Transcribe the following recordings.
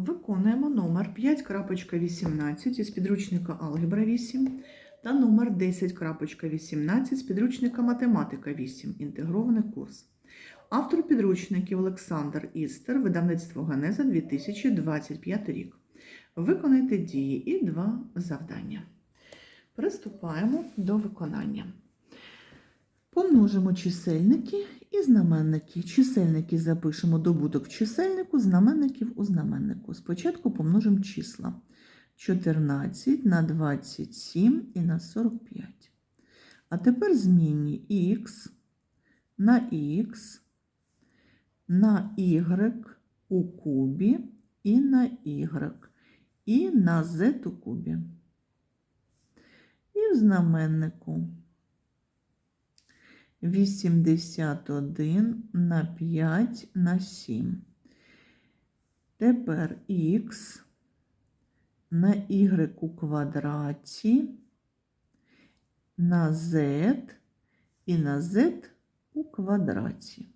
Виконуємо номер 5.18 із підручника Алгебра 8 та номер 10.18 з підручника Математика 8. Інтегрований курс. Автор підручників Олександр Істер, видавництво Генеза 2025 рік. Виконайте дії і два завдання. Приступаємо до виконання. Помножимо чисельники і знаменники. Чисельники запишемо добуток чисельнику, знаменників у знаменнику. Спочатку помножимо числа 14 на 27 і на 45. А тепер змінні х на х, на y у кубі і на y, і на z у кубі. І в знаменнику 81 на 5 на 7. Тепер х на y у квадраті на z і на z у квадраті.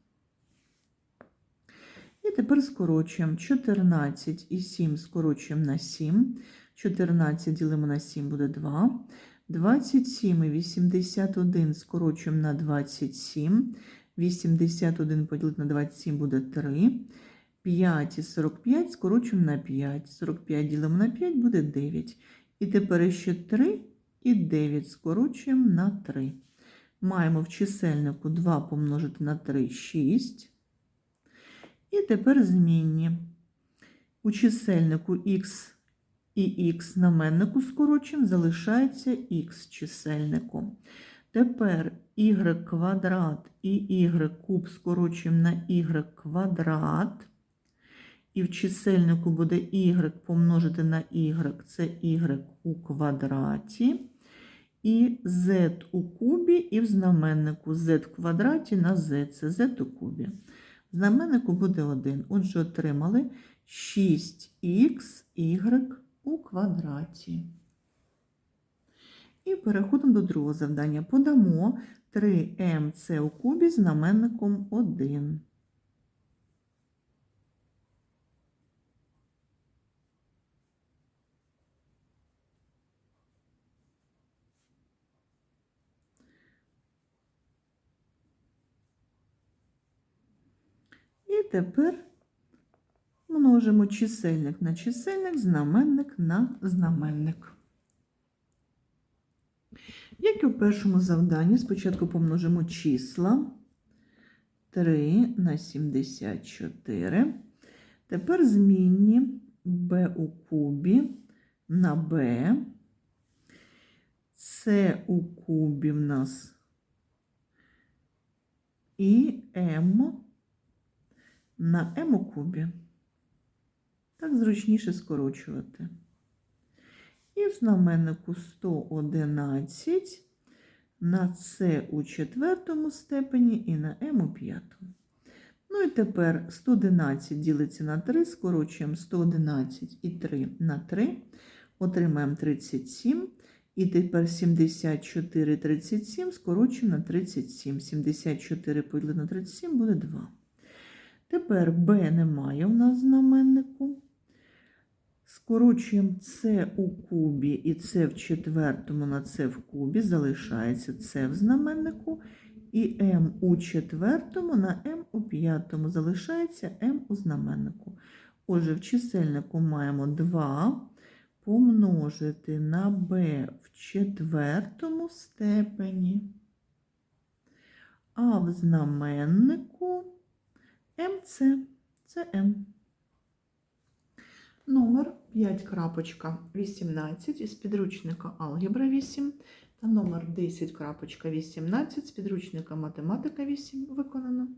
І тепер скорочуємо 14 і 7 скорочуємо на 7. 14 ділимо на 7 буде 2. 27 і 81 скорочуємо на 27. 81 поділити на 27 буде 3. 5 і 45 скорочуємо на 5. 45 ділимо на 5 буде 9. І тепер ще 3 і 9 скорочуємо на 3. Маємо в чисельнику 2 помножити на 3 6. І тепер змінні. У чисельнику х і х знаменнику скорочуємо, залишається х чисельнику. Тепер y квадрат і y куб скорочуємо на y квадрат. І в чисельнику буде y помножити на y, це y у квадраті. І z у кубі, і в знаменнику z в квадраті на z, це z у кубі. Знаменнику буде 1. Отже, отримали 6х у квадраті. І переходимо до другого завдання. Подамо 3mc у кубі знаменником 1. І тепер множимо чисельник на чисельник, знаменник на знаменник. Як і у першому завданні, спочатку помножимо числа 3 на 74. Тепер змінні b у кубі на b. С у кубі в нас і m на m у кубі. Так зручніше скорочувати. І в знаменнику 111 на С у четвертому степені і на М у п'ятому. Ну і тепер 111 ділиться на 3, скорочуємо 111 і 3 на 3, отримаємо 37. І тепер 74 37 скорочуємо на 37. 74 поділити на 37 буде 2. Тепер b немає у нас знаменнику. Скорочуємо С у кубі і С в четвертому на С в кубі. Залишається С в знаменнику. І М у четвертому на М у п'ятому. Залишається М у знаменнику. Отже, в чисельнику маємо 2 помножити на b в четвертому степені. А в знаменнику МЦ це М. Номер 5.18 із підручника Алгебра 8 та номер 10.18 з підручника Математика 8 виконано.